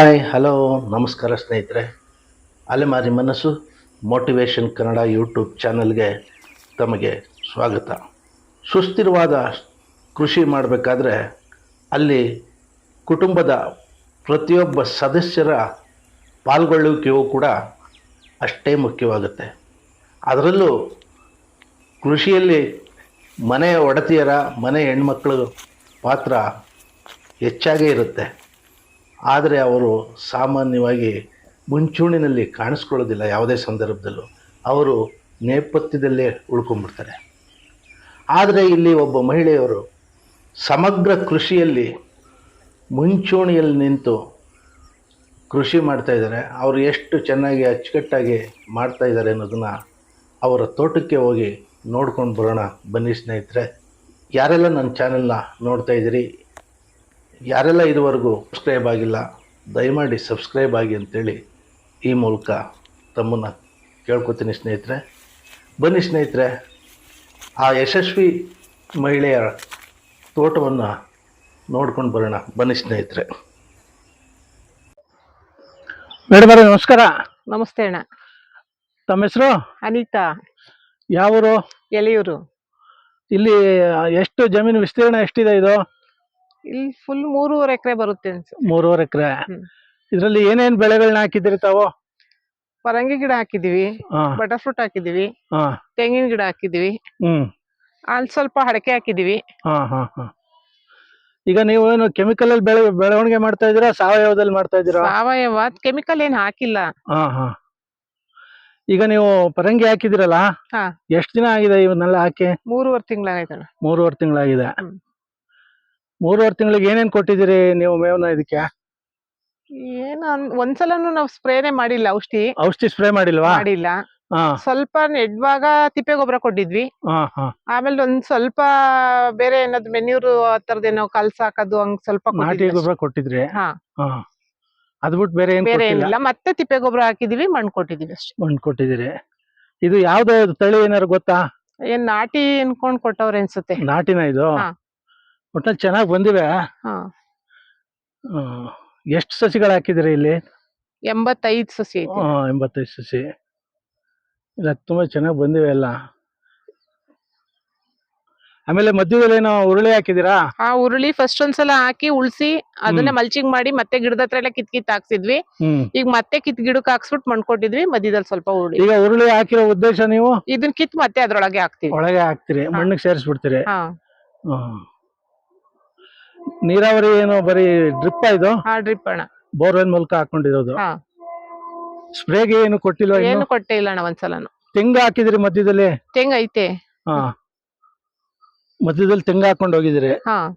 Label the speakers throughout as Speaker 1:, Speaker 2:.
Speaker 1: Hi, hello, ನಮಸ್ಕಾರ ಸ್ನೇಹಿತರೆ. ಅಲೆಮಾರಿ ಮನಸ್ಸು ಮೋಟಿವೇಶನ್ ಕನ್ನಡ ಯೂಟ್ಯೂಬ್ ಚಾನಲ್ಗೆ ತಮಗೆ ಸ್ವಾಗತ. ಸುಸ್ಥಿರವಾದ ಕೃಷಿ ಮಾಡಬೇಕಾದ್ರೆ ಅಲ್ಲಿ ಕುಟುಂಬದ ಪ್ರತಿಯೊಬ್ಬ ಸದಸ್ಯರ ಪಾಲ್ಗೊಳ್ಳುವಿಕೆಯೂ ಕೂಡ ಅಷ್ಟೇ ಮುಖ್ಯವಾಗುತ್ತೆ. ಅದರಲ್ಲೂ ಕೃಷಿಯಲ್ಲಿ ಮನೆಯ ಒಡತಿಯರ, ಮನೆ ಹೆಣ್ಮಕ್ಳ ಪಾತ್ರ ಹೆಚ್ಚಾಗೇ ಇರುತ್ತೆ. ಆದರೆ ಅವರು ಸಾಮಾನ್ಯವಾಗಿ ಮುಂಚೂಣಿನಲ್ಲಿ ಕಾಣಿಸ್ಕೊಳ್ಳೋದಿಲ್ಲ ಯಾವುದೇ ಸಂದರ್ಭದಲ್ಲೂ. ಅವರು ನೇಪಥ್ಯದಲ್ಲೇ ಉಳ್ಕೊಂಡ್ಬಿಡ್ತಾರೆ. ಆದರೆ ಇಲ್ಲಿ ಒಬ್ಬ ಮಹಿಳೆಯವರು ಸಮಗ್ರ ಕೃಷಿಯಲ್ಲಿ ಮುಂಚೂಣಿಯಲ್ಲಿ ನಿಂತು ಕೃಷಿ ಮಾಡ್ತಾಯಿದ್ದಾರೆ ಅವರು ಎಷ್ಟು ಚೆನ್ನಾಗಿ ಅಚ್ಚುಕಟ್ಟಾಗಿ ಮಾಡ್ತಾಯಿದ್ದಾರೆ ಅನ್ನೋದನ್ನು ಅವರ ತೋಟಕ್ಕೆ ಹೋಗಿ ನೋಡ್ಕೊಂಡು ಬರೋಣ. ಬನ್ನಿ ಸ್ನೇಹಿತರೆ, ಯಾರೆಲ್ಲ ನನ್ನ ಚಾನೆಲ್ನ ನೋಡ್ತಾ ಇದ್ದೀರಿ ಯಾರೆಲ್ಲ ಇದುವರೆಗೂ ಸಬ್ಸ್ಕ್ರೈಬ್ ಆಗಿಲ್ಲ ದಯಮಾಡಿ ಸಬ್ಸ್ಕ್ರೈಬ್ ಆಗಿ ಅಂತೇಳಿ ಈ ಮೂಲಕ ತಮ್ಮನ್ನು ಕೇಳ್ಕೊತೀನಿ ಸ್ನೇಹಿತರೆ. ಬನ್ನಿ ಸ್ನೇಹಿತರೆ ಆ ಯಶಸ್ವಿ ಮಹಿಳೆಯ ತೋಟವನ್ನು ನೋಡ್ಕೊಂಡು ಬರೋಣ. ಬನ್ನಿ ಸ್ನೇಹಿತರೆ. ಮೇಡಮ್ ಅವರೇ ನಮಸ್ಕಾರ.
Speaker 2: ನಮಸ್ತೆ ಅಣ್ಣ.
Speaker 1: ತಮ್ಮ ಹೆಸರು?
Speaker 2: ಅನಿತಾ.
Speaker 1: ಯಾವೂರು?
Speaker 2: ಎಲೆಯೂರು.
Speaker 1: ಇಲ್ಲಿ ಎಷ್ಟು ಜಮೀನು ವಿಸ್ತೀರ್ಣ ಎಷ್ಟಿದೆ ಇದು?
Speaker 2: ಇಲ್ಲಿ ಫುಲ್ ಮೂರುವರೆ ಎಕರೆ ಬರುತ್ತೆ
Speaker 1: ಮೂರುವರೆ ಎಕರೆ. ಇದರಲ್ಲಿ ಏನೇನು ಬೆಳೆಗಳನ್ನ ಹಾಕಿದ್ದೀರಿ ತಾವು?
Speaker 2: ಪರಂಗಿ ಗಿಡ ಹಾಕಿದೀವಿ
Speaker 1: ಹಾಂ.
Speaker 2: ಬಟರ್ ಫ್ರೂಟ್ ಹಾಕಿದೀವಿ
Speaker 1: ಹಾಂ.
Speaker 2: ತೆಂಗಿನ ಗಿಡ ಹಾಕಿದೀವಿ ಅಲ್ಲಿ ಸ್ವಲ್ಪ ಅಡಕೆ ಹಾಕಿದೀವಿ
Speaker 1: ಹಾ ಹಾ ಹಾ. ಈಗ ನೀವು ಏನು ಕೆಮಿಕಲ್ ಅಲ್ಲಿ ಬೆಳೆ ಬೆಳವಣಿಗೆ ಮಾಡ್ತಾ ಇದೀರಾ ಸಾವಯವದಲ್ಲಿ ಮಾಡ್ತಾ ಇದೀರಾ
Speaker 2: ಸಾವಯವ ಕೆಮಿಕಲ್ ಏನ್ ಹಾಕಿಲ್ಲ.
Speaker 1: ಹಾ ಹಾ. ಈಗ ನೀವು ಪರಂಗಿ ಹಾಕಿದಿರಲ್ಲ
Speaker 2: ಹಾ.
Speaker 1: ಎಷ್ಟು ದಿನ ಆಗಿದೆ ಇವನ್ನೆಲ್ಲ ಹಾಕಿ?
Speaker 2: ಮೂರುವರೆ ತಿಂಗಳಾಗಿದೆ
Speaker 1: ಮೂರುವರೆ ತಿಂಗಳಾಗಿದೆ. ಮೂರುವರೆ ತಿಂಗಳಿಗೆ ಏನೇನ್ ಕೊಟ್ಟಿದ್ದೀರಿ ನೀವು ಮೇವನ ಇದಕ್ಕೆ?
Speaker 2: ಏನ ಒಂದ್ಸಲನು ನಾವು ಸ್ಪ್ರೇನೆ ಮಾಡಿಲ್ಲ ಔಷಧಿ.
Speaker 1: ಔಷಧಿ ಸ್ಪ್ರೇ ಮಾಡಿಲ್ವಾ?
Speaker 2: ಮಾಡಿಲ್ಲ.
Speaker 1: ಹಾ.
Speaker 2: ಸ್ವಲ್ಪ ನೆಡ್ವಾಗ ತಿಪ್ಪೆ ಗೊಬ್ಬರ ಕೊಟ್ಟಿದ್ವಿ.
Speaker 1: ಹಾ ಹಾ.
Speaker 2: ಆಮೇಲೆ ಒಂದ್ ಸ್ವಲ್ಪ ಬೇರೆ ಏನಾದ್ರು ಮೆನ್ಯೂರು ಆ ತರದೇನೋ ಕಲ್ಸ್ ಹಾಕೋದು ಹಂಗ್ ಸ್ವಲ್ಪ
Speaker 1: ನಾಟಿ
Speaker 2: ಕೊಟ್ಟಿದ್ವಿ.
Speaker 1: ಗೊಬ್ಬರ ಕೊಟ್ಟಿದ್ರಿ?
Speaker 2: ಹಾ.
Speaker 1: ಹಾ. ಅದ್ ಬಿಟ್ಟು ಬೇರೆ ಏನ್
Speaker 2: ಬೇರೆ
Speaker 1: ಕೊಟ್ಟಿಲ್ಲ?
Speaker 2: ಏನಿಲ್ಲ ಮತ್ತೆ ತಿಪ್ಪೆ ಗೊಬ್ಬರ ಹಾಕಿದೀವಿ ಮಣ್ಣು ಕೊಟ್ಟಿದೀವಿ ಅಷ್ಟೇ.
Speaker 1: ಮಣ್ಣು ಕೊಟ್ಟಿದ್ದೀರಿ. ಇದು ಯಾವ್ದು ತಳಿ ಏನಾರು ಗೊತ್ತಾ?
Speaker 2: ಏನ್ ನಾಟಿ ಅನ್ಕೊಂಡ್ ಕೊಟ್ಟವ್ರೆ ಅನ್ಸುತ್ತೆ.
Speaker 1: ನಾಟಿನ ಇದು?
Speaker 2: ಹಾ.
Speaker 1: ಒಟ್ನಲ್ಲಿ ಚೆನ್ನಾಗಿ ಬಂದಿವೆ.
Speaker 2: ಹಾ.
Speaker 1: ಎಷ್ಟು ಸಸಿಗಳು ಹಾಕಿದ್ರಿ ಇಲ್ಲಿ?
Speaker 2: ಎಂಬತ್ತೈದ್ ಸಸಿ ಐತಿ.
Speaker 1: ಎಂಬತ್ತೈದು ಸಸಿ. ಇಲ್ಲ ತುಂಬಾ ಚೆನ್ನಾಗಿ ಬಂದಿವೆ ಎಲ್ಲ. ಆಮೇಲೆ ಮಧ್ಯದಲ್ಲಿ ಏನೋ ಉರುಳಿ ಹಾಕಿದಿರಾ
Speaker 2: ಆ ಉರುಳಿ ಫಸ್ಟ್ ಒಂದ್ಸಲ ಹಾಕಿ ಉಳ್ಸಿ ಅದನ್ನೇ ಮಲ್ಚಿಂಗ್ ಮಾಡಿ ಮತ್ತೆ ಗಿಡದ ಹತ್ರ ಎಲ್ಲ ಕಿತ್ ಕಿತ್ ಹಾಕ್ಸಿದ್ವಿ.
Speaker 1: ಹ್ಮ್.
Speaker 2: ಈಗ ಮತ್ತೆ ಕಿತ್ ಗಿಡಕ್ಕೆ ಹಾಕ್ಸ್ಬಿಟ್ಟು ಮಣ್ಕೊಟ್ಟಿದ್ವಿ ಮಧ್ಯದಲ್ಲಿ ಸ್ವಲ್ಪ ಉರುಳಿ
Speaker 1: ಈಗ ಉರುಳಿ ಹಾಕಿರೋ ಉದ್ದೇಶ ನೀವು?
Speaker 2: ಇದನ್ ಕಿತ್ ಮತ್ತೆ ಅದ್ರೊಳಗೆ ಹಾಕ್ತಿವಿ.
Speaker 1: ಒಳಗೆ ಹಾಕ್ತಿರಿ. ಮಣ್ಣಿಗೆ ಸೇರಿಸ್ಬಿಡ್ತೀರಿ.
Speaker 2: ಹಾ.
Speaker 1: ಹ್ಮ್. ನೀರಾವರಿ ಏನು ಬರೀ ಡ್ರಿಪ್ ಇದು?
Speaker 2: ಡ್ರಿಪ್ ಅಣ್ಣ.
Speaker 1: ಬೋರ್ವೆಲ್ ಮೂಲಕ ಹಾಕೊಂಡಿರೋದು.
Speaker 2: ಹಾ.
Speaker 1: ಸ್ಪ್ರೇಗೆ ಏನು ಕೊಟ್ಟಿಲ್ಲ
Speaker 2: ಏನು
Speaker 1: ಕೊಟ್ಟಿಲ್ಲ
Speaker 2: ಕೊಟ್ಟೆ ಇಲ್ಲ ಅಣ್ಣ ಒಂದ್ಸಲನು.
Speaker 1: ತೆಂಗು ಹಾಕಿದ್ರಿ ಮಧ್ಯದಲ್ಲಿ?
Speaker 2: ತೆಂಗ ಐತೆ.
Speaker 1: ಹಾ. ಮಧ್ಯದಲ್ಲಿ ತೆಂಗ ಹಾಕೊಂಡು ಹೋಗಿದಿರಿ.
Speaker 2: ಹಾ.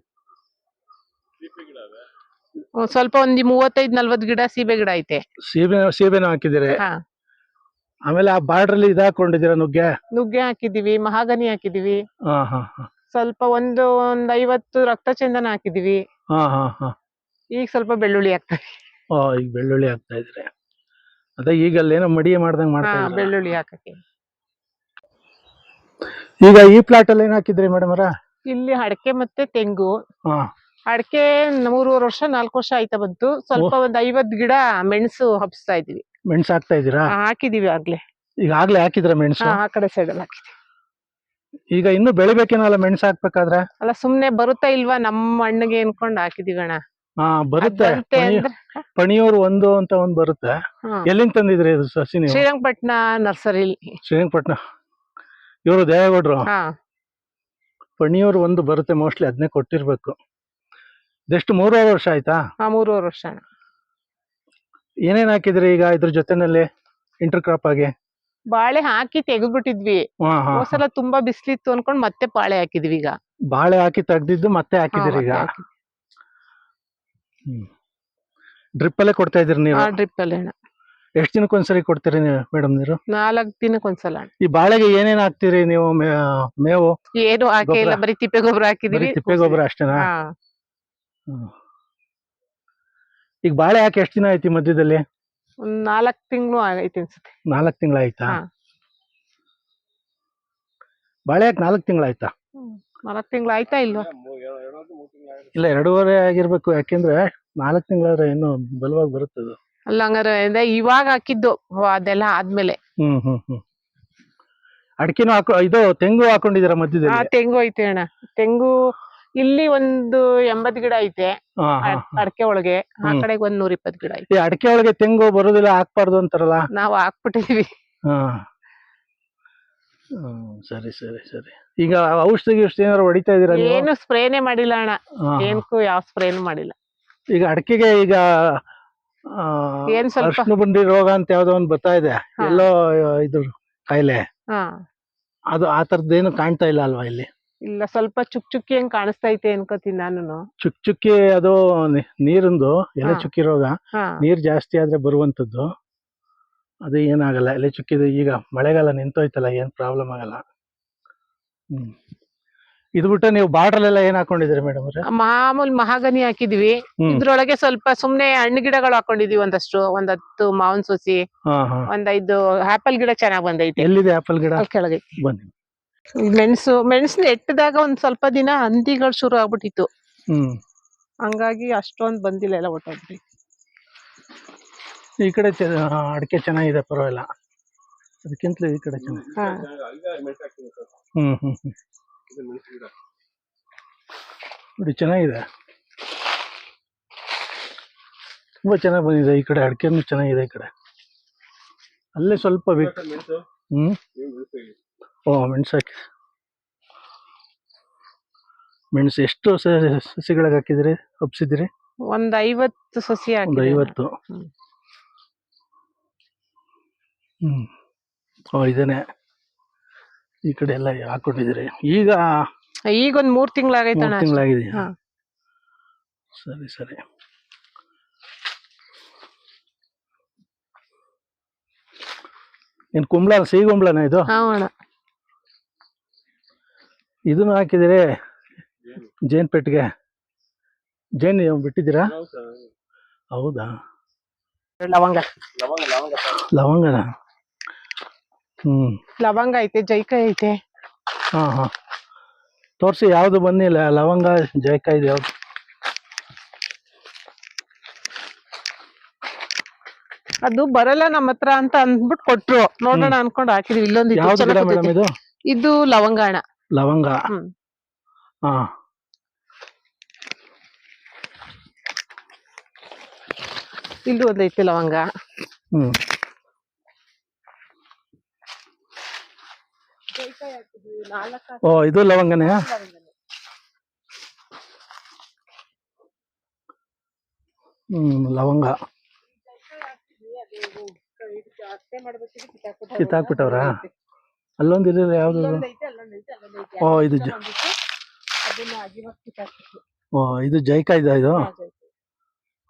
Speaker 2: ಒಂದ್ ಸ್ವಲ್ಪ ಒಂದ್ ಮೂವತ್ತೈದ್ ನಲ್ವತ್ ಗಿಡ ಸೀಬೆ ಗಿಡ ಐತೆ.
Speaker 1: ಸೀಬೆ ಸೀಬೆನೂ ಹಾಕಿದಿರಿ.
Speaker 2: ಹಾ.
Speaker 1: ಆಮೇಲೆ ಆ ಬಾರ್ಡ್ರಲ್ಲಿ ಇದು ಹಾಕೊಂಡಿದ್ದೀರಾ ನುಗ್ಗೆ?
Speaker 2: ನುಗ್ಗೆ ಹಾಕಿದೀವಿ ಮಹಾಗನಿ ಹಾಕಿದೀವಿ
Speaker 1: ಹಾ ಹಾ ಹಾ.
Speaker 2: ಸ್ವಲ್ಪ ಒಂದು ಒಂದ್ ಐವತ್ತು ರಕ್ತ ಚಂದನ ಹಾಕಿದೀವಿ.
Speaker 1: ಹಾ ಹಾ ಹಾ.
Speaker 2: ಈಗ ಸ್ವಲ್ಪ ಬೆಳ್ಳುಳ್ಳಿ ಹಾಕ್ತಾರೆ
Speaker 1: ಓ ಈಗ ಬೆಳ್ಳುಳ್ಳಿ ಹಾಕ್ತಾ ಇದ್ರೆ ಅದೇ ಈಗ ಅಲ್ಲೇನೋ ಮಡಿ ಮಾಡ್ದಂಗ್
Speaker 2: ಹಾ
Speaker 1: ಮಾಡ್ತಾ ಇದ್ದೀರಾ.
Speaker 2: ಬೆಳ್ಳುಳ್ಳಿ ಹಾಕಕ್ಕೆ.
Speaker 1: ಈಗ ಈ ಪ್ಲಾಟ್ ಅಲ್ಲಿ ಏನ್ ಹಾಕಿದ್ರಿ ಮೇಡಮ್ ಅವರ?
Speaker 2: ಇಲ್ಲಿ ಅಡಕೆ ಮತ್ತೆ ತೆಂಗು.
Speaker 1: ಹಾ.
Speaker 2: ಅಡಕೆ ಮೂರುವರೆ ವರ್ಷ ನಾಲ್ಕು ವರ್ಷ ಆಯ್ತಾ ಬಂತು. ಸ್ವಲ್ಪ ಒಂದ್ ಐವತ್ ಗಿಡ ಮೆಣಸು ಹಬ್ಸ್ತಾ ಇದೀವಿ.
Speaker 1: ಮೆಣಸು ಹಾಕ್ತಾ ಇದ್ದೀರಾ
Speaker 2: ಹಾ, ಹಾಕಿದೀವಿ ಆಗ್ಲೇ.
Speaker 1: ಈಗ ಆಗ್ಲೇ ಹಾಕಿದ್ರ ಮೆಣಸು?
Speaker 2: ಹಾ ಆ ಕಡೆ ಸೈಡ್ ಅಲ್ಲಿ ಹಾಕಿದೀವಿ.
Speaker 1: ಈಗ ಇನ್ನು ಬೆಳಿಬೇಕೇನಲ್ಲ ಮೆಣಸು ಹಾಕ್ಬೇಕಾದ್ರೆ?
Speaker 2: ಅಲ್ಲ ಸುಮ್ನೆ ಬರುತ್ತಾ ಇಲ್ವಾ? ನಮ್ಮ ಮಣ್ಣಿಗೆ ಅನ್ಕೊಂಡ್ ಹಾಕಿದೀವಿ
Speaker 1: ಹಾ ಬರುತ್ತೆ.
Speaker 2: ಬಂತೆ
Speaker 1: ಪಣಿ-
Speaker 2: ಅಂದ್ರೆ
Speaker 1: ಪಣಿಯೂರು ಒಂದು ಅಂತ ಒಂದ್ ಬರುತ್ತೆ.
Speaker 2: ಹಾ.
Speaker 1: ಎಲ್ಲಿಂದ ತಂದಿದ್ರಿ ಇದು ಸಸಿ ನೀವು?
Speaker 2: ಶ್ರೀರಂಗಪಟ್ಟಣ ನರ್ಸರಿ
Speaker 1: ಶ್ರೀರಂಗಪಟ್ಟಣ ಇವರು ದೇವೇಗೌಡರು?
Speaker 2: ಹಾ.
Speaker 1: ಪಣಿಯೂರು ಒಂದು ಬರುತ್ತೆ ಮೋಸ್ಟ್ಲಿ ಅದನ್ನೇ ಕೊಟ್ಟಿರ್ಬೇಕು. ಇದೆಷ್ಟು ಮೂರುವರೆ ವರ್ಷ ಆಯ್ತಾ?
Speaker 2: ಹಾ ಮೂರುವರೆ ವರ್ಷ ಅಣ್ಣ.
Speaker 1: ಏನೇನ್ ಹಾಕಿದ್ರಿ ಈಗ ಇದ್ರ ಜೊತೆನಲ್ಲಿ? ಇಂಟರ್ ಕ್ರಾಪ್ ಆಗಿ?
Speaker 2: ಬಾಳೆ ಹಾಕಿ ತೆಗೆದು
Speaker 1: ಬಿಟ್ಟಿದ್ವಿ ಹಾ
Speaker 2: ಸಲ ತುಂಬಾ ಬಿಸ್ಲಿತ್ತು ಅನ್ಕೊಂಡ್ ಮತ್ತೆ ಬಾಳೆ ಹಾಕಿದ್ವಿ ಈಗ.
Speaker 1: ಬಾಳೆ ಹಾಕಿ ತೆಗ್ದಿದ್ದು ಮತ್ತೆ ಹಾಕಿದ್ರಿ ಈಗ? ಡ್ರಿಪ್ ಅಲ್ಲೇ ಕೊಡ್ತಾ ಇದ್ರಿ ನೀವು?
Speaker 2: ಡ್ರಿಪ್ ಅಲ್ಲೇ
Speaker 1: ಎಷ್ಟು ದಿನಕ್ಕೆ ಒಂದ್ಸರಿ ಕೊಡ್ತೀರಿ ನೀವು ಮೇಡಮ್ ನೀರು?
Speaker 2: ನಾಲ್ಕ್ ದಿನಕ್ಕೆ ಒಂದ್ಸಲ
Speaker 1: ಈ ಬಾಳೆಗೆ ಏನೇನ್ ಹಾಕ್ತೀರಿ ನೀವು ಮೇವು?
Speaker 2: ಏನು
Speaker 1: ಹಾಕಿಲ್ಲ?
Speaker 2: ಬರೀ ತಿಪ್ಪೆ ಗೊಬ್ಬರ
Speaker 1: ಬರೀ
Speaker 2: ಹಾಕಿದೀವಿ
Speaker 1: ತಿಪ್ಪೆ ಗೊಬ್ಬರ ಅಷ್ಟೇನಾ? ಈಗ ಬಾಳೆ ಹಾಕಿ ಎಷ್ಟ್ ದಿನ ಐತಿ ಮಧ್ಯದಲ್ಲಿ?
Speaker 2: ಒಂದ್ ನಾಲ್ಕ್ ತಿಂಗಳು ಆಗೈತೆ ಅನ್ಸುತ್ತೆ.
Speaker 1: ನಾಲ್ಕು ತಿಂಗಳಾಯ್ತಾ
Speaker 2: ಹಾ.
Speaker 1: ಬಾಳೆ ನಾಲ್ಕು ತಿಂಗಳಾಯ್ತಾ
Speaker 2: ನಾಲ್ಕ್ ತಿಂಗಳು ಆಯ್ತಾ ಇಲ್ವಾ?
Speaker 1: ಇಲ್ಲ ಎರಡೂವರೆ ಆಗಿರ್ಬೇಕು ಯಾಕೆಂದ್ರೆ ನಾಲ್ಕು ತಿಂಗಳಾದ್ರೆ ಏನು ಬಲವಾಗಿ ಬರುತ್ತೆ ಅದು.
Speaker 2: ಅಲ್ಲ ಹಂಗಾರೆ ಇದೆ ಇವಾಗ ಹಾಕಿದ್ದು ಅದೆಲ್ಲ ಆದ್ಮೇಲೆ.
Speaker 1: ಹ್ಮ್ ಹ್ಮ್ ಹ್ಮ್. ಅಡಿಕೆನೂ ಹಾಕೊ ಇದು ತೆಂಗು ಹಾಕೊಂಡಿದ್ದೀರಾ
Speaker 2: ಆ
Speaker 1: ಮಧ್ಯದಲ್ಲಿ
Speaker 2: ತೆಂಗು ಐತೆ ಅಣ್ಣ. ತೆಂಗು ಇಲ್ಲಿ ಒಂದು ಎಂಬತ್ ಗಿಡ ಐತೆ. ಅಡಕೆ ಒಳಗೆ ಆ. ಕಡೆಗೆ ಒಂದ್ ನೂರ ಇಪ್ಪತ್ ಗಿಡ ಐತೆ.
Speaker 1: ಅಡಕೆ ಒಳಗೆ ತೆಂಗು ಬರೋದಿಲ್ಲ ಹಾಕ್ಬಾರ್ದು ಅಂತಾರಲ್ಲ?
Speaker 2: ನಾವು ಹಾಕ್ಬಿಟ್ಟಿದೀವಿ.
Speaker 1: ಸರಿ ಸರಿ ಸರಿ. ಈಗ ಔಷಧಿ ಗಿಷ್ಟ ಏನಾದ್ರು ಹೊಡಿತಾ ಇದೀರ
Speaker 2: ಏನು ಸ್ಪ್ರೇನೆ ಮಾಡಿಲ್ಲ ಅಣ್ಣ. ಏನಕ್ಕೂ ಯಾವ ಸ್ಪ್ರೇನು ಮಾಡಿಲ್ಲ.
Speaker 1: ಈಗ ಅಡಕೆಗೆ ಈಗ
Speaker 2: ಏನ್ ಸ್ವಲ್ಪ-
Speaker 1: ಬಂಡಿ ರೋಗ ಅಂತ ಯಾವ್ದೋ ಒಂದು ಬರ್ತಾ ಇದೆ. ಎಲ್ಲೋ ಇದು ಕಾಯಿಲೆ.
Speaker 2: ಹಾ.
Speaker 1: ಅದು ಆ ತರದ್ದೇನು ಕಾಣ್ತಾ ಇಲ್ಲ ಅಲ್ವಾ ಇಲ್ಲಿ?
Speaker 2: ಇಲ್ಲ ಸ್ವಲ್ಪ ಚುಕ್ ಚುಕ್ಕಿ ಹಂಗ್ ಕಾಣಿಸ್ತೈತೆ ಅನ್ಕೋತೀನಿ ನಾನು
Speaker 1: ಚುಕ್ ಚುಕ್ಕಿ ಅದು ನೀರಿಂದು ಎಲೆ
Speaker 2: ಹಾ.
Speaker 1: ಚುಕ್ಕಿ ರೋಗ.
Speaker 2: ಹಾ.
Speaker 1: ನೀರ್ ಜಾಸ್ತಿ ಆದ್ರೆ ಬರುವಂತದ್ದು. ಅದು ಏನಾಗಲ್ಲ ಎಲೆ ಚುಕ್ಕಿದು ಈಗ ಮಳೆಗಾಲ ನಿಂತೋಯ್ತಲ್ಲ ಏನ್ ಪ್ರಾಬ್ಲಮ್ ಆಗಲ್ಲ. ಹ್ಮ್. ಇದು ಬಿಟ್ಟು ನೀವು ಬಾರ್ಡರ್ ಎಲ್ಲ ಏನ್ ಹಾಕೊಂಡಿದ್ರಿ ಮೇಡಮ್ ಅವ್ರೆ?
Speaker 2: ಮಾಮೂಲ್ ಮಹಾಗನಿ ಹಾಕಿದ್ವಿ.
Speaker 1: ಹ್ಮ್.
Speaker 2: ಇದ್ರೊಳಗೆ ಸ್ವಲ್ಪ ಸುಮ್ನೆ ಹಣ್ಣು ಗಿಡಗಳು ಹಾಕೊಂಡಿದೀವಿ ಒಂದಷ್ಟು ಒಂದ್ ಹತ್ತು ಮಾವಿನ ಸೊಸಿ
Speaker 1: ಹಾ ಹಾ.
Speaker 2: ಒಂದ್ ಐದು ಆಪಲ್ ಗಿಡ ಚೆನ್ನಾಗ್ ಬಂದೈತೆ.
Speaker 1: ಎಲ್ಲಿದೆ ಆಪಲ್ ಗಿಡ?
Speaker 2: ಅಲ್ಲಿ ಕೆಳಗೆ
Speaker 1: ಬನ್ನಿ.
Speaker 2: ಮೆಣಸು ಮೆಣಸು ಎಟ್ಟದಾಗ ಒಂದ್ ಸ್ವಲ್ಪ ದಿನ ಹಂದಿಗಳು ಶುರು ಆಗ್ಬಿಟ್ಟಿತ್ತು.
Speaker 1: ಹ್ಮ್.
Speaker 2: ಹಂಗಾಗಿ ಅಷ್ಟೊಂದ್ ಬಂದಿಲ್ಲ ಎಲ್ಲ ಒಟ್ಟೋಗ್ಬಿಟ್ಟು
Speaker 1: ಈ ಕಡೆ ಚೆ- ಅಡಿಕೆ ಚೆನ್ನಾಗಿದೆ ಪರವಾಗಿಲ್ಲ. ಅದಕ್ಕಿಂತ ಈ ಕಡೆ ಚೆನ್ನಾಗಿ
Speaker 2: ಹಾ.
Speaker 1: ಹ್ಮ್ ಹ್ಮ್ ಹ್ಮ್. ನೋಡಿ ಚೆನ್ನಾಗಿದೆ. ತುಂಬಾ ಚೆನ್ನಾಗಿ ಬಂದಿದೆ ಈ ಕಡೆ ಅಡಿಕೆನೂ ಚೆನ್ನಾಗಿದೆ ಈ ಕಡೆ. ಅಲ್ಲೇ ಸ್ವಲ್ಪ ಬೇಕು. ಹ್ಮ್. ಓ ಮೆಣಸು ಹಾಕಿ. ಮೆಣಸು ಎಷ್ಟು ಸಸಿಗಳಿಗೆ ಹಾಕಿದಿರಿ ಹಬ್ಸಿದ್ರಿ
Speaker 2: ಒಂದ್ ಐವತ್ತು ಸಸಿ
Speaker 1: ಒಂದು
Speaker 2: ಹಾಕಿದೆ
Speaker 1: ಐವತ್ತು.
Speaker 2: ಹ್ಮ್.
Speaker 1: ಹ್ಮ್. ಓ ಇದೇನೆ. ಈ ಕಡೆ ಎಲ್ಲ ಹಾಕೊಂಡಿದ್ರಿ ಈಗ
Speaker 2: ಈಗ ಒಂದ್ ಮೂರ್ ತಿಂಗಳಾಗೈತಣ್ಣ
Speaker 1: ಮೂರು ತಿಂಗಳಾಗಿದೆ
Speaker 2: ಹಾ.
Speaker 1: ಸರಿ ಸರಿ. ಏನು ಕುಂಬಳ ಸಿಹಿ ಕುಂಬಳನ ಇದು?
Speaker 2: ಹಾ ಅಣ್ಣ.
Speaker 1: ಇದನ್ನು ಹಾಕಿದಿರಿ ಜೇನ್ ಪೆಟ್ಟಿಗೆ ಜೇನ್ ಬಿಟ್ಟಿದ್ದೀರಾ? ಹೌದಾ
Speaker 2: ಲವಂಗ.
Speaker 1: ಲವಂಗ ಹ್ಮ್.
Speaker 2: ಲವಂಗ ಐತೆ ಜೈಕಾಯಿ ಐತೆ.
Speaker 1: ಹಾ ಹಾ. ತೋರಿಸಿ ಯಾವ್ದು ಬಂದಿಲ್ಲ ಲವಂಗ ಜೈಕಾಯಿ ಇದು ಯಾವ್ದು
Speaker 2: ಅದು ಬರಲ್ಲ ನಮ್ಮ ಹತ್ರ ಅಂತ ಅಂದ್ಬಿಟ್ಟು ಕೊಟ್ರು. ನೋಡೋಣ ಅನ್ಕೊಂಡು ಹಾಕಿದ್ವಿ ಇಲ್ಲೊಂದು.
Speaker 1: ಇದು?
Speaker 2: ಇದು ಲವಂಗ. ಹ್ಮ್.
Speaker 1: ಹಾ
Speaker 2: ಇಲ್ಲೂ ಒಂದೈತೆ ಲವಂಗ.
Speaker 1: ಹ್ಮ್. ಓ ಇದು ಲವಂಗನೇ? ಹ್ಮ್ ಲವಂಗ. ಕಿತ್ತಾಕ್ಬಿಟ್ಟವ್ರಾ? ಅಲ್ಲೊಂದು ಇದಿಲ್ಲ ಯಾವ್ದು ಓ ಇದು ಜ ಓ ಇದು ಜೈಕಾಯ್ದ ಇದು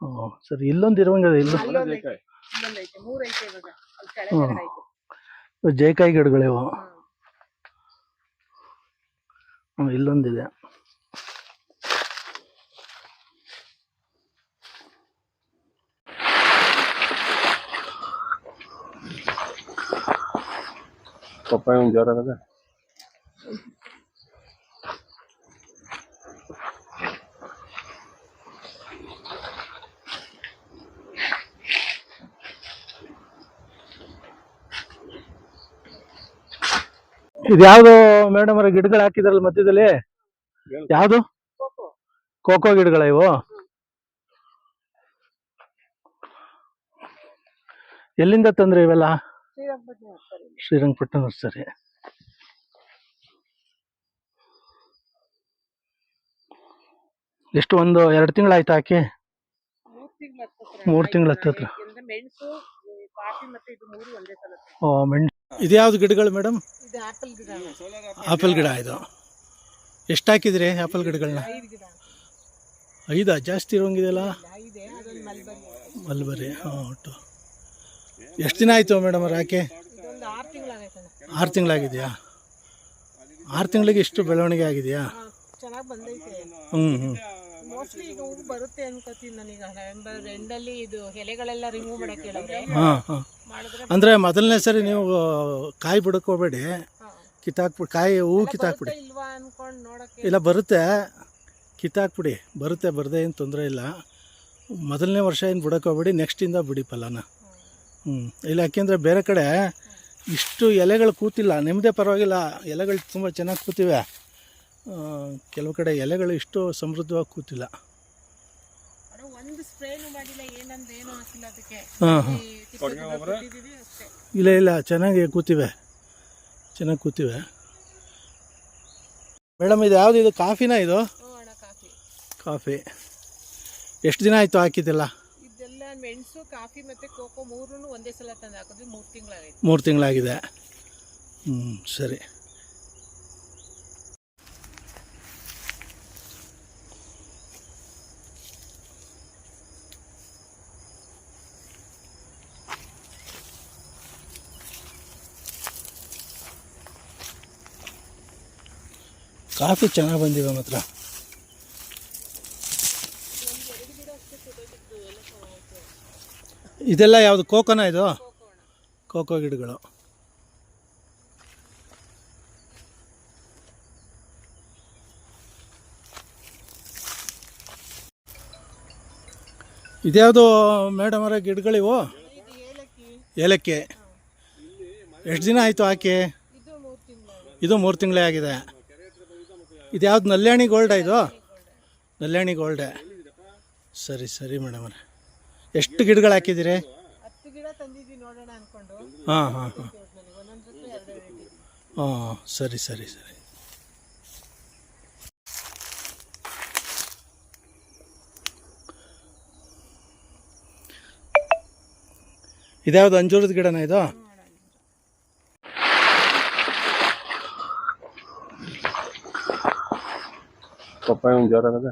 Speaker 1: ಓ ಸರಿ ಇಲ್ಲೊಂದು ಇರುವಂಗ ಇಲ್ಲ ಜೈಕಾಯಿ ಗಿಡಗಳಿವು ಹ್ಮ್, ಇಲ್ಲೊಂದಿದೆ
Speaker 3: ಪಪ್ಪಾಯ ಒಂದು ಜೋರ ಅದ
Speaker 1: ಇದು ಯಾವ್ದು ಮೇಡಮ್ ಅವರ ಗಿಡಗಳು ಹಾಕಿದ್ರಲ್ಲ ಮಧ್ಯದಲ್ಲಿ? ಯಾವ್ದು? ಕೋಕೋ. ಗಿಡಗಳ ಇವು? ಎಲ್ಲಿಂದ ತಂದ್ರೆ ಇವೆಲ್ಲ? ಶ್ರೀರಂಗಪಟ್ಟಣ ಸರಿ. ಎಷ್ಟು ಒಂದು ಎರಡು ತಿಂಗಳಾಯ್ತಾ ಹಾಕಿ ಮೂರು ತಿಂಗಳ ಹತ್ತತ್ರ.
Speaker 2: ಕಾಫಿ ಮತ್ತೆ ಇದು ಮೂರು ಒಂದೇ ಸಲ
Speaker 1: ಓ ಮೆಣ್ ಇದ್ಯಾವ್ದು ಗಿಡಗಳು ಮೇಡಮ್?
Speaker 2: ಇದು ಆಪಲ್ ಗಿಡ.
Speaker 1: ಆಪಲ್ ಗಿಡ ಇದು. ಎಷ್ಟು ಹಾಕಿದ್ರಿ ಆಪಲ್ ಗಿಡಗಳನ್ನ
Speaker 2: ಐದು ಗಿಡ.
Speaker 1: ಐದಾ? ಜಾಸ್ತಿ ಇರೋಂಗಿದೆಯಲ್ಲ?
Speaker 2: ಅದೊಂದು ಮಲ್ಬರಿ.
Speaker 1: ಮಲ್ಬರಿ ಹಾಂ ಒಟ್ಟು. ಎಷ್ಟು ದಿನ ಆಯಿತು ಮೇಡಮ್ ಅವ್ರು ಹಾಕಿ
Speaker 2: ಇದೊಂದು ಆರು ತಿಂಗಳಾಗೈತಣ್ಣ
Speaker 1: ಆರು ತಿಂಗಳಾಗಿದೆಯಾ? ಆರು ತಿಂಗಳಿಗೆ ಇಷ್ಟು ಬೆಳವಣಿಗೆ ಆಗಿದೆಯಾ?
Speaker 2: ಚೆನ್ನಾಗಿ ಬಂದೈತೆ.
Speaker 1: ಹ್ಞೂ ಹ್ಞೂ
Speaker 2: ಮೋಸ್ಟ್ಲಿ ಈಗ ಹೂ ಬರುತ್ತೆ ಅನ್ಕೋತೀನಿ ನನಗೆ. ನವೆಂಬರ್ ಎಂಡಲ್ಲಿ ಇದು ಎಲೆಗಳೆಲ್ಲ ರಿಮೂವ್ ಮಾಡಕ್ಕೆ ಹೇಳಿದ್ರೆ
Speaker 1: ಹಾಂ ಹಾಂ.
Speaker 2: ಮಾಡಿದ್ರೆ
Speaker 1: ಅಂದರೆ ಮೊದಲನೇ ಸರಿ ನೀವು ಕಾಯಿ
Speaker 2: ಬಿಡಕೋಬೇಡಿ.
Speaker 1: ಕಿತ್ತಾಕ್ಬಿಡಿ ಕಾಯಿ ಹೂ ಕಿತ್ತಾಕ್ಬಿಡಿ
Speaker 2: ಬರುತ್ತಾ ಇಲ್ವಾ ಅನ್ಕೊಂಡ್ ನೋಡಕ್ಕೆ?
Speaker 1: ಇಲ್ಲ ಬರುತ್ತೆ. ಕಿತ್ತಾಕ್ಬಿಡಿ. ಬರುತ್ತೆ ಬರದೇ ಏನು ತೊಂದರೆ ಇಲ್ಲ. ಮೊದಲನೇ ವರ್ಷ ಏನು ಬಿಡಕೋಬೇಡಿ ಹೋಗ್ಬೇಡಿ ನೆಕ್ಸ್ಟಿಂದ ಬಿಡಿ ಫಲನ. ಹ್ಞೂ ಇಲ್ಲ ಯಾಕೆಂದರೆ ಬೇರೆ ಕಡೆ ಇಷ್ಟು ಎಲೆಗಳು ಕೂತಿಲ್ಲ. ನಿಮ್ಮದೇ ಪರವಾಗಿಲ್ಲ. ಎಲೆಗಳು ತುಂಬ ಚೆನ್ನಾಗಿ ಕೂತಿವೆ. ಕೆಲವು ಕಡೆ ಎಲೆಗಳು ಇಷ್ಟು ಸಮೃದ್ಧವಾಗಿ ಕೂತಿಲ್ಲ. ಇಲ್ಲ ಇಲ್ಲ ಚೆನ್ನಾಗಿ ಕೂತಿವೆ. ಚೆನ್ನಾಗಿ ಕೂತಿವೆ. ಮೇಡಮ್ ಇದು ಯಾವುದು ಇದು ಕಾಫಿನಾ ಇದು?
Speaker 2: ಅಣ್ಣ ಕಾಫಿ.
Speaker 1: ಕಾಫಿ. ಎಷ್ಟು ದಿನ ಆಯಿತು ಹಾಕಿದ್ದಿಲ್ಲ?
Speaker 2: ಇದೆಲ್ಲ ಮೆಣಸು ಕಾಫಿ ಮತ್ತೆ ಕೋಕೋ ಮೂರೂ ಒಂದೇ ಸಲ ತಂದು ಹಾಕಿದ್ವಿ ಮೂರು ತಿಂಗಳಾಗಿದೆ
Speaker 1: ಮೂರು ತಿಂಗಳಾಗಿದೆ. ಹ್ಞೂ ಸರಿ. ಕಾಫಿ ಚೆನ್ನಾಗಿ ಬಂದಿವೆ ಮಾತ್ರ. ಇದೆಲ್ಲ ಯಾವುದು, ಕೋಕೋನ ಇದು? ಕೋಕೋ ಗಿಡಗಳು. ಇದ್ಯಾವುದು ಮೇಡಮ್ ಅವರ ಗಿಡಗಳಿವು
Speaker 2: ಏಲಕ್ಕಿ.
Speaker 1: ಎಷ್ಟು ದಿನ ಆಯಿತು ಹಾಕಿ?
Speaker 2: ಇದು ಮೂರು ತಿಂಗಳು
Speaker 1: ಇದು ಯಾವ್ದು ಇದ್ಯಾವ್ದು ನಲ್ಯಾಣಿ ಗೋಲ್ಡಾ ಇದು? ನಲ್ಯಾಣಿ ಗೋಲ್ಡೆ ಸರಿ ಸರಿ ಮೇಡಮ್ ಅವರೇ. ಎಷ್ಟು ಗಿಡಗಳು ಹಾಕಿದ್ದೀರಿ? ಹಾಂ ಹಾಂ ಹಾಂ. ಹಾಂ ಸರಿ ಸರಿ ಸರಿ. ಇದ್ಯಾವುದು ಅಂಜೂರದ ಗಿಡನ ಇದು?
Speaker 3: ಪಪ್ಪಾಯ ಒಂದು ಜೋರಾಗದ